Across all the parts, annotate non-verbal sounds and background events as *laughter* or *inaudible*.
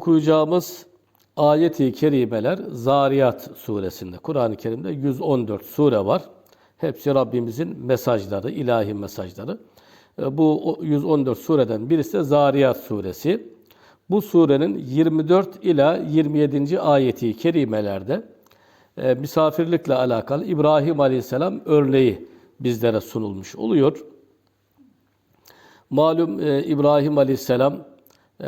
Okuyacağımız ayeti kerimeler Zariyat suresinde. Kur'an-ı Kerim'de 114 sure var. Hepsi Rabbimizin mesajları, ilahi mesajları. E, Bu o 114 sureden birisi de Zariyat suresi. Bu surenin 24 ila 27. ayeti kerimelerde e, misafirlikle alakalı İbrahim Aleyhisselam örneği bizlere sunulmuş oluyor. Malum e, İbrahim Aleyhisselam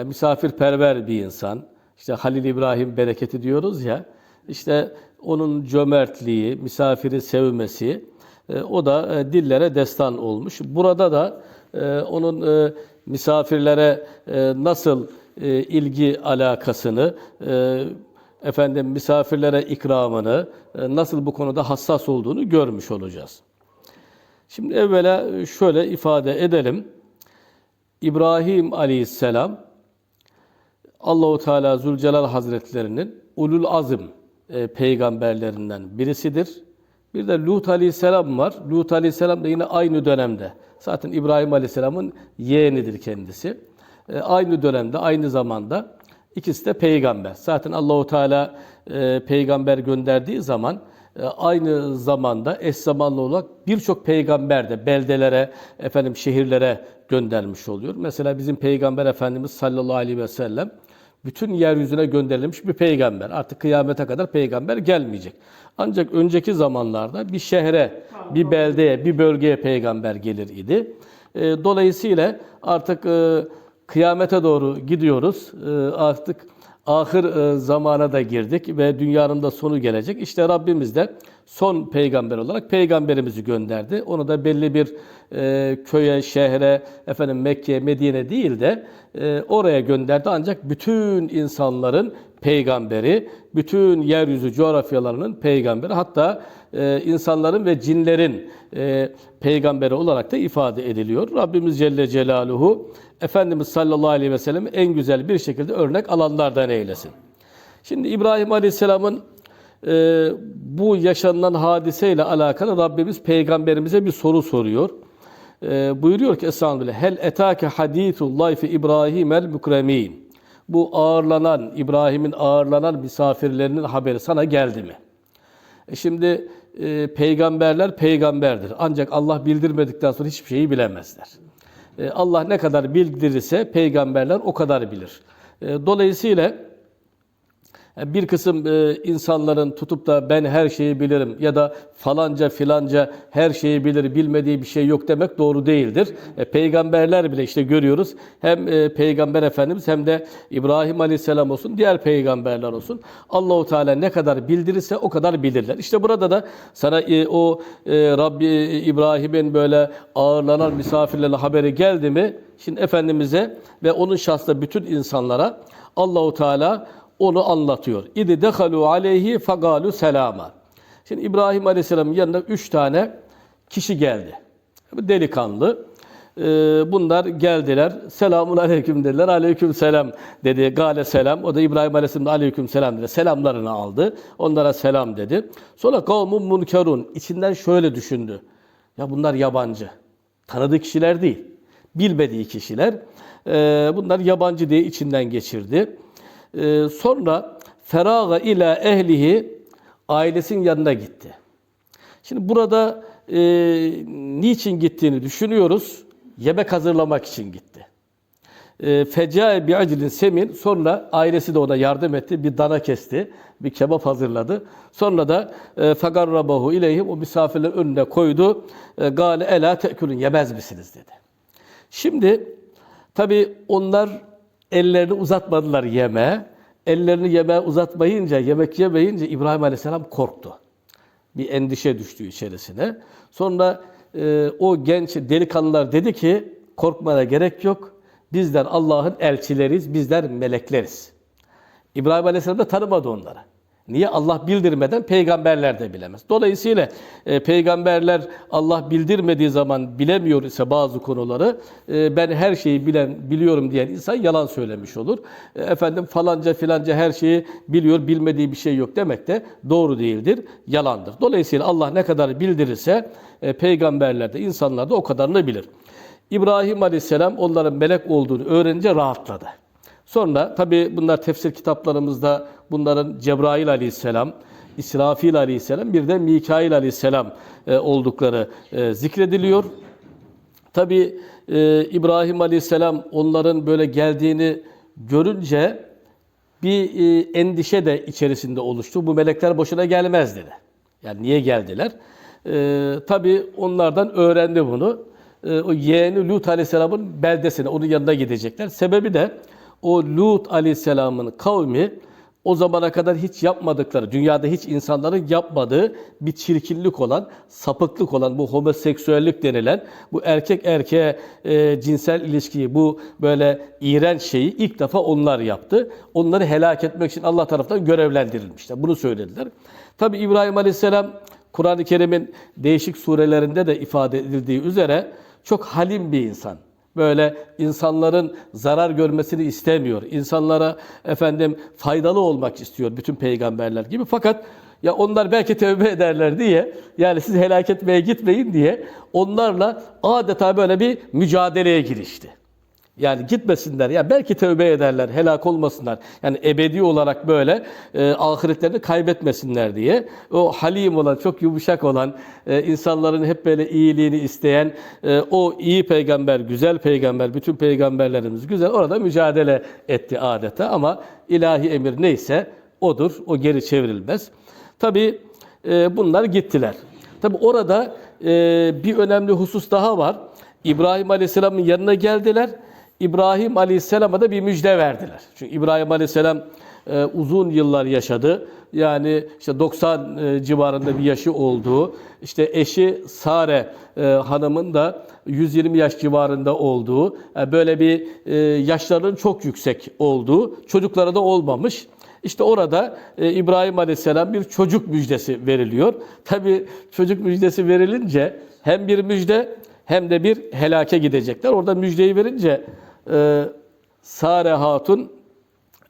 misafirperver bir insan. İşte Halil İbrahim bereketi diyoruz ya. İşte onun cömertliği, misafiri sevmesi e, o da e, dillere destan olmuş. Burada da e, onun e, misafirlere e, nasıl e, ilgi alakasını e, efendim misafirlere ikramını e, nasıl bu konuda hassas olduğunu görmüş olacağız. Şimdi evvela şöyle ifade edelim. İbrahim Aleyhisselam Allahu Teala Zülcelal Hazretlerinin ulul azm e, peygamberlerinden birisidir. Bir de Lut Aleyhisselam var. Lut Aleyhisselam da yine aynı dönemde. Zaten İbrahim Aleyhisselam'ın yeğenidir kendisi. E, aynı dönemde, aynı zamanda ikisi de peygamber. Zaten Allahu Teala e, peygamber gönderdiği zaman e, aynı zamanda eş zamanlı olarak birçok peygamber de beldelere, efendim şehirlere göndermiş oluyor. Mesela bizim peygamber Efendimiz sallallahu aleyhi ve sellem bütün yeryüzüne gönderilmiş bir peygamber. Artık kıyamete kadar peygamber gelmeyecek. Ancak önceki zamanlarda bir şehre, bir beldeye, bir bölgeye peygamber gelir idi. E, Dolayısıyla artık e, kıyamete doğru gidiyoruz. E, Artık ahir e, zamana da girdik ve dünyanın da sonu gelecek. İşte Rabbimiz de son peygamber olarak peygamberimizi gönderdi. Onu da belli bir e, köye, şehre, efendim Mekke, Medine değil de e, oraya gönderdi. Ancak bütün insanların peygamberi, bütün yeryüzü coğrafyalarının peygamberi, hatta e, insanların ve cinlerin e, peygamberi olarak da ifade ediliyor. Rabbimiz Celle Celaluhu Efendimiz sallallahu aleyhi ve sellem en güzel bir şekilde örnek alanlardan eylesin. Şimdi İbrahim Aleyhisselam'ın e, bu yaşanılan hadiseyle alakalı Rabbimiz peygamberimize bir soru soruyor. E, buyuruyor ki Estağfirullah. Hel etake hadithullah fi İbrahim el mükremin. Bu ağırlanan, İbrahim'in ağırlanan misafirlerinin haberi sana geldi mi? E şimdi e, peygamberler peygamberdir. Ancak Allah bildirmedikten sonra hiçbir şeyi bilemezler. E, Allah ne kadar bildirirse peygamberler o kadar bilir. E, dolayısıyla bir kısım e, insanların tutup da ben her şeyi bilirim ya da falanca filanca her şeyi bilir, bilmediği bir şey yok demek doğru değildir. E, peygamberler bile işte görüyoruz. Hem e, peygamber efendimiz hem de İbrahim Aleyhisselam olsun, diğer peygamberler olsun. Allahu Teala ne kadar bildirirse o kadar bilirler. İşte burada da sana o Rabbi İbrahim'in böyle ağırlanan misafirlerle haberi geldi mi? Şimdi efendimize ve onun şahsında bütün insanlara Allahu Teala onu anlatıyor. İdi dehalu aleyhi fagalu selama. Şimdi İbrahim Aleyhisselam'ın yanına üç tane kişi geldi. Delikanlı. Ee, Bunlar geldiler. Selamun aleyküm dediler. Aleyküm selam dedi. Gale selam. O da İbrahim Aleyhisselam aleyküm selam dedi. Selamlarını aldı. Onlara selam dedi. Sonra kavmun munkerun. İçinden şöyle düşündü. Ya bunlar yabancı. Tanıdığı kişiler değil. Bilmediği kişiler. Ee, Bunlar yabancı diye içinden geçirdi. Ee, sonra feraga ila ehlihi ailesinin yanına gitti. Şimdi burada e, niçin gittiğini düşünüyoruz. Yemek hazırlamak için gitti. E, Fecae bi acilin semin sonra ailesi de ona yardım etti. Bir dana kesti, bir kebap hazırladı. Sonra da e, fagarrabahu ileyhim o misafirlerin önüne koydu. E, Gale ela tekulun yemez misiniz dedi. Şimdi tabi onlar ellerini uzatmadılar yeme. Ellerini yemeğe uzatmayınca, yemek yemeyince İbrahim Aleyhisselam korktu. Bir endişe düştü içerisine. Sonra e, o genç delikanlılar dedi ki korkmana gerek yok. Bizler Allah'ın elçileriyiz, bizler melekleriz. İbrahim Aleyhisselam da tanımadı onları. Niye? Allah bildirmeden peygamberler de bilemez. Dolayısıyla e, peygamberler Allah bildirmediği zaman bilemiyor ise bazı konuları e, ben her şeyi bilen biliyorum diyen insan yalan söylemiş olur. E, efendim falanca filanca her şeyi biliyor, bilmediği bir şey yok demek de doğru değildir, yalandır. Dolayısıyla Allah ne kadar bildirirse e, peygamberler de insanlar da o kadarını bilir. İbrahim Aleyhisselam onların melek olduğunu öğrenince rahatladı. Sonra tabi bunlar tefsir kitaplarımızda bunların Cebrail aleyhisselam, İsrafil aleyhisselam bir de Mikail aleyhisselam e, oldukları e, zikrediliyor. Tabi e, İbrahim aleyhisselam onların böyle geldiğini görünce bir e, endişe de içerisinde oluştu. Bu melekler boşuna gelmez dedi. Yani niye geldiler? E, Tabi onlardan öğrendi bunu. E, o yeğeni Lut aleyhisselamın beldesine, onun yanına gidecekler. Sebebi de o Lut aleyhisselamın kavmi o zamana kadar hiç yapmadıkları, dünyada hiç insanların yapmadığı bir çirkinlik olan, sapıklık olan bu homoseksüellik denilen, bu erkek erkeğe e, cinsel ilişkiyi, bu böyle iğrenç şeyi ilk defa onlar yaptı. Onları helak etmek için Allah tarafından görevlendirilmişler. Bunu söylediler. Tabi İbrahim Aleyhisselam Kur'an-ı Kerim'in değişik surelerinde de ifade edildiği üzere çok halim bir insan böyle insanların zarar görmesini istemiyor. İnsanlara efendim faydalı olmak istiyor bütün peygamberler gibi. Fakat ya onlar belki tövbe ederler diye yani siz helak etmeye gitmeyin diye onlarla adeta böyle bir mücadeleye girişti. Yani gitmesinler. Ya belki tövbe ederler, helak olmasınlar. Yani ebedi olarak böyle e, ahiretlerini kaybetmesinler diye. O halim olan, çok yumuşak olan, e, insanların hep böyle iyiliğini isteyen e, o iyi peygamber, güzel peygamber, bütün peygamberlerimiz güzel orada mücadele etti adeta ama ilahi emir neyse odur. O geri çevrilmez. Tabi e, bunlar gittiler. Tabi orada e, bir önemli husus daha var. İbrahim Aleyhisselam'ın yanına geldiler. İbrahim Aleyhisselam'a da bir müjde verdiler. Çünkü İbrahim Aleyhisselam e, uzun yıllar yaşadı. Yani işte 90 e, civarında bir yaşı olduğu, işte eşi Sare e, hanımın da 120 yaş civarında olduğu, e, böyle bir e, yaşlarının çok yüksek olduğu, çocukları da olmamış. İşte orada e, İbrahim Aleyhisselam bir çocuk müjdesi veriliyor. Tabi çocuk müjdesi verilince hem bir müjde hem de bir helake gidecekler. Orada müjdeyi verince e, Sare Hatun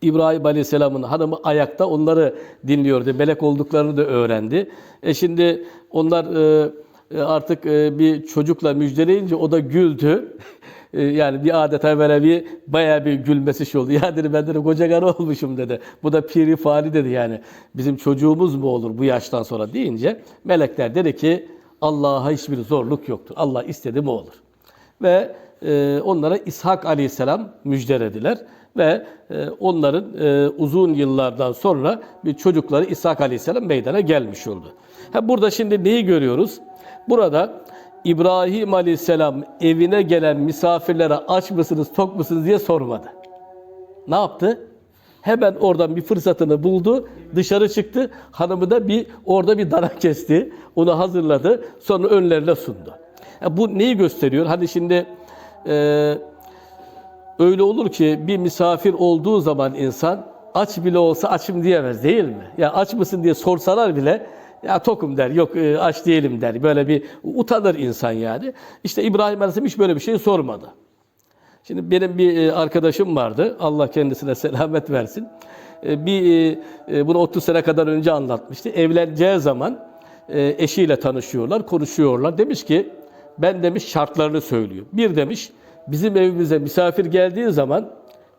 İbrahim Aleyhisselam'ın hanımı ayakta onları dinliyordu. Melek olduklarını da öğrendi. E şimdi onlar e, e, artık e, bir çocukla müjdeleyince o da güldü. *laughs* E, yani bir adeta böyle bir bayağı bir gülmesi şey oldu. *laughs* Ya dedi ben dedi koca karı olmuşum dedi. Bu da piri fani dedi yani. Bizim çocuğumuz mu olur bu yaştan sonra deyince melekler dedi ki Allah'a hiçbir zorluk yoktur. Allah istedi mi olur. Ve onlara İshak Aleyhisselam müjdelediler ve e, onların e, uzun yıllardan sonra bir çocukları İshak Aleyhisselam meydana gelmiş oldu. Ha, burada şimdi neyi görüyoruz? Burada İbrahim Aleyhisselam evine gelen misafirlere aç mısınız, tok musunuz diye sormadı. Ne yaptı? Hemen oradan bir fırsatını buldu, dışarı çıktı. Hanımı da bir orada bir dana kesti, onu hazırladı, sonra önlerine sundu. Ya bu neyi gösteriyor? Hani şimdi e, öyle olur ki bir misafir olduğu zaman insan aç bile olsa açım diyemez değil mi? Ya aç mısın diye sorsalar bile ya tokum der, yok e, aç değilim der. Böyle bir utanır insan yani. İşte İbrahim Aleyhisselam hiç böyle bir şey sormadı. Şimdi benim bir e, arkadaşım vardı. Allah kendisine *laughs* selamet versin. E, Bir bunu 30 sene kadar önce anlatmıştı. Evleneceği zaman eşiyle tanışıyorlar, konuşuyorlar. Demiş ki ben demiş şartlarını söylüyor. Bir demiş bizim evimize misafir geldiği zaman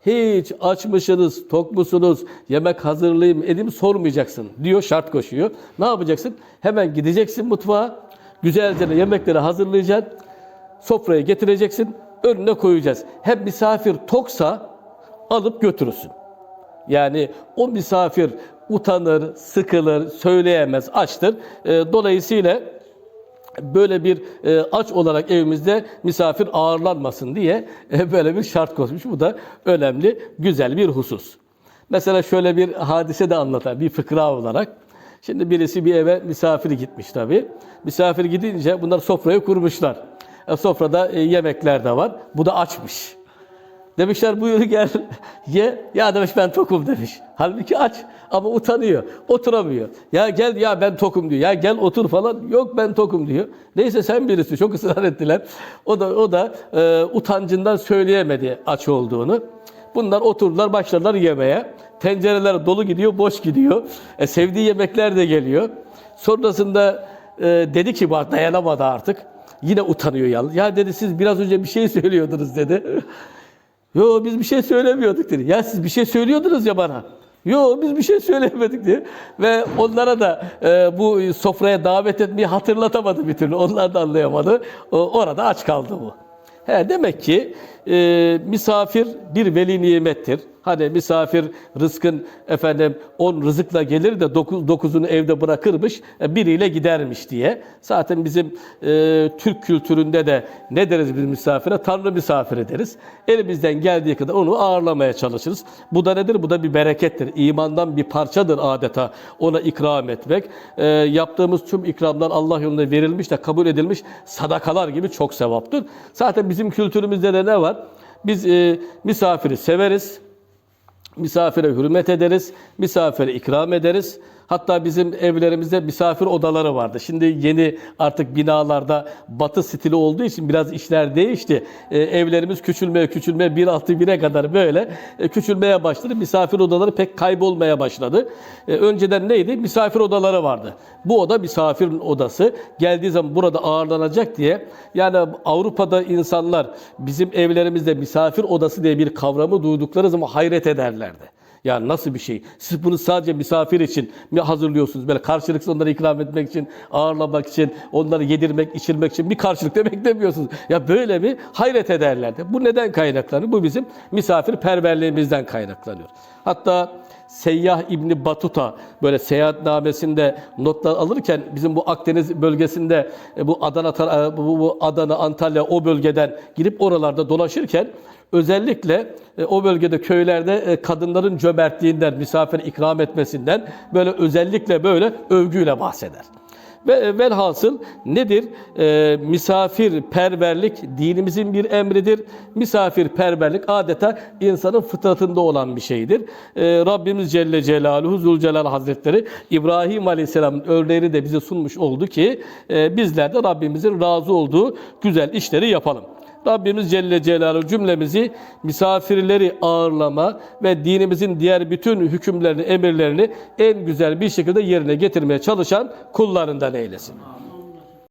hiç aç mısınız, tok musunuz, yemek hazırlayayım edeyim sormayacaksın diyor şart koşuyor. Ne yapacaksın? Hemen gideceksin mutfağa, güzelce de yemekleri hazırlayacaksın, sofraya getireceksin, önüne koyacağız. Hem misafir toksa alıp götürürsün. Yani o misafir utanır, sıkılır, söyleyemez, açtır. E, dolayısıyla böyle bir e, aç olarak evimizde misafir ağırlanmasın diye e, böyle bir şart koşmuş. Bu da önemli, güzel bir husus. Mesela şöyle bir hadise de anlatar, bir fıkra olarak. Şimdi birisi bir eve misafir gitmiş tabii. Misafir gidince bunlar sofrayı kurmuşlar. E, sofrada e, yemekler de var. Bu da açmış. Demişler buyur gel *laughs* ye. Ya demiş ben tokum demiş. Halbuki aç ama utanıyor. Oturamıyor. Ya gel ya ben tokum diyor. Ya gel otur falan. Yok ben tokum diyor. Neyse sen birisi çok ısrar ettiler. O da o da e, utancından söyleyemedi aç olduğunu. Bunlar oturdular başladılar yemeye. Tencereler dolu gidiyor, boş gidiyor. E, sevdiği yemekler de geliyor. Sonrasında e, dedi ki dayanamadı artık. Yine utanıyor yalnız. Ya dedi siz biraz önce bir şey söylüyordunuz dedi. *laughs* Yo biz bir şey söylemiyorduk dedi. Ya siz bir şey söylüyordunuz ya bana. Yo biz bir şey söylemedik diye. Ve onlara da e, bu sofraya davet etmeyi hatırlatamadı bir türlü. Onlar da anlayamadı. O, orada aç kaldı bu. He, demek ki e, misafir bir veli nimettir. Hani misafir rızkın efendim on rızıkla gelir de dokuz, dokuzunu evde bırakırmış, e, biriyle gidermiş diye. Zaten bizim e, Türk kültüründe de ne deriz biz misafire? Tanrı misafiri deriz. Elimizden geldiği kadar onu ağırlamaya çalışırız. Bu da nedir? Bu da bir berekettir. İmandan bir parçadır adeta ona ikram etmek. E, yaptığımız tüm ikramlar Allah yolunda verilmiş de kabul edilmiş sadakalar gibi çok sevaptır. Zaten bizim kültürümüzde de ne var? Biz e, misafiri severiz. Misafire hürmet ederiz, misafire ikram ederiz. Hatta bizim evlerimizde misafir odaları vardı. Şimdi yeni artık binalarda batı stili olduğu için biraz işler değişti. Ee, evlerimiz küçülmeye küçülmeye bir altı bire kadar böyle e, küçülmeye başladı. Misafir odaları pek kaybolmaya başladı. Ee, önceden neydi? Misafir odaları vardı. Bu oda misafir odası. Geldiği zaman burada ağırlanacak diye. Yani Avrupa'da insanlar bizim evlerimizde misafir odası diye bir kavramı duydukları zaman hayret ederlerdi. Ya nasıl bir şey? Siz bunu sadece misafir için mi hazırlıyorsunuz? Böyle karşılıksız onları ikram etmek için, ağırlamak için, onları yedirmek, içirmek için bir karşılık da *laughs* beklemiyorsunuz. Ya böyle mi? Hayret ederlerdi. Bu neden kaynaklanıyor? Bu bizim misafirperverliğimizden kaynaklanıyor. Hatta Seyyah İbni Batuta böyle seyahatnamesinde notlar alırken bizim bu Akdeniz bölgesinde e, bu Adana e, bu, Adana Antalya o bölgeden girip oralarda dolaşırken özellikle e, o bölgede köylerde kadınların cömertliğinden, misafir ikram etmesinden böyle özellikle böyle övgüyle bahseder. Ve e, velhasıl nedir? E, misafirperverlik dinimizin bir emridir. Misafirperverlik adeta insanın fıtratında olan bir şeydir. E, Rabbimiz Celle Celaluhu Zülcelal Hazretleri İbrahim Aleyhisselam'ın örneğini de bize sunmuş oldu ki e, bizler de Rabbimizin razı olduğu güzel işleri yapalım. Rabbimiz Celle Celaluhu cümlemizi misafirleri ağırlama ve dinimizin diğer bütün hükümlerini, emirlerini en güzel bir şekilde yerine getirmeye çalışan kullarından eylesin.